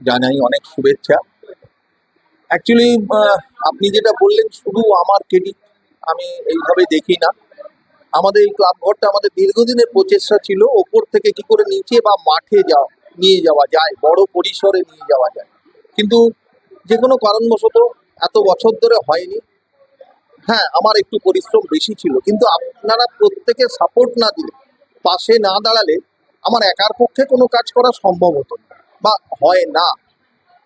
জানাই অনেক শুভেচ্ছা। অ্যাকচুয়ালি আপনি যেটা বললেন, শুধু আমার ক্রেডিট আমি এইভাবে দেখি না। আমাদের এই ক্লাব ঘরটা আমাদের দীর্ঘদিনের প্রচেষ্টা ছিল ওপর থেকে কি করে নিচে বা মাঠে যাওয়া, নিয়ে যাওয়া যায়, বড় পরিসরে নিয়ে যাওয়া যায়। কিন্তু যে কোনো কারণবশত এত বছর ধরে হয়নি। হ্যাঁ আমার একটু পরিশ্রম বেশি ছিল, কিন্তু আপনারা প্রত্যেকে সাপোর্ট না দিলে, পাশে না দাঁড়ালে আমার একার পক্ষে কোনো কাজ করা সম্ভব হতো না। বা হয় না।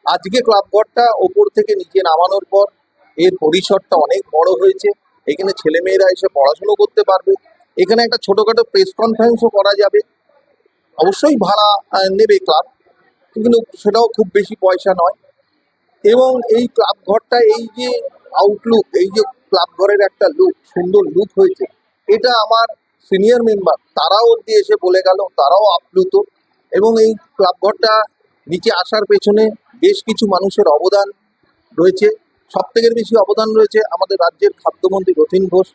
আজকে ক্লাব ঘরটা ওপর থেকে নিচে নামানোর পর এর পরিসরটা অনেক বড় হয়েছে। এখানে ছেলেমেয়েরা এসে পড়াশুনো করতে পারবে। এখানে একটা ছোটোখাটো প্রেস কনফারেন্সও করা যাবে। অবশ্যই ভাড়া নেবে ক্লাব কিন্তু সেটাও খুব বেশি পয়সা নয়। এবং এই ক্লাব ঘরটা, এই যে আউটলুক এই যে ক্লাব ঘরের একটা লুক সুন্দর লুক হয়েছে, এটা আমার সিনিয়র মেম্বার তারাও অব্দি এসে বলে গেল, তারাও আপ্লুত। এবং এই ক্লাব ঘরটা নিচে আসার পেছনে বেশ কিছু মানুষের অবদান রয়েছে। সব থেকে বেশি অবদান রয়েছে আমাদের রাজ্যের খাদ্যমন্ত্রী রথিন ঘোষ।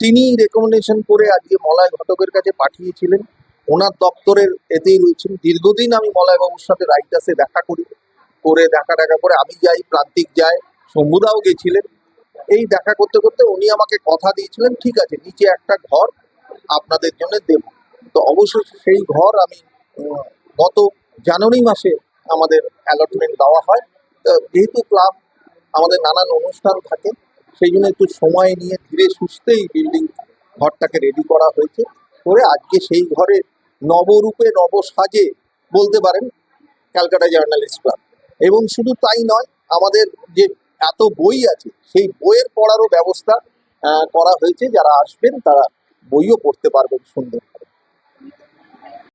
তিনি রেকমেন্ডেশন করে আজকে মলয় ঘটকের কাছে পাঠিয়েছিলেন। ওনার দপ্তরের এতেই রয়েছেন। দীর্ঘদিন আমি মলয় বাবুর সাথে রাইটাসে দেখা করি, করে দেখা দেখা করে আমি যাই, প্রান্তিক যাই, শম্ভুদাও গেছিলেন। এই দেখা করতে করতে উনি আমাকে কথা দিয়েছিলেন, ঠিক আছে, নিচে একটা ঘর আপনাদের জন্য দেব। তো অবশ্যই সেই ঘর আমি গত জানুয়ারি মাসে আমাদের অ্যালটমেন্ট দেওয়া হয়। যেহেতু ক্লাব আমাদের নানান অনুষ্ঠান থাকে, সেই জন্য একটু সময় নিয়ে ধীরে সুস্থেই বিল্ডিং ঘরটাকে রেডি করা হয়েছে। করে আজকে সেই ঘরে নবরূপে নবসাজে বলতে পারেন ক্যালকাটা জার্নালিস্ট ক্লাব এবং শুধু তাই নয়, আমাদের যে এত বই আছে, সেই বইয়ের পড়ারও ব্যবস্থা করা হয়েছে। যারা আসবেন তারা বইও পড়তে পারবেন সুন্দর করে।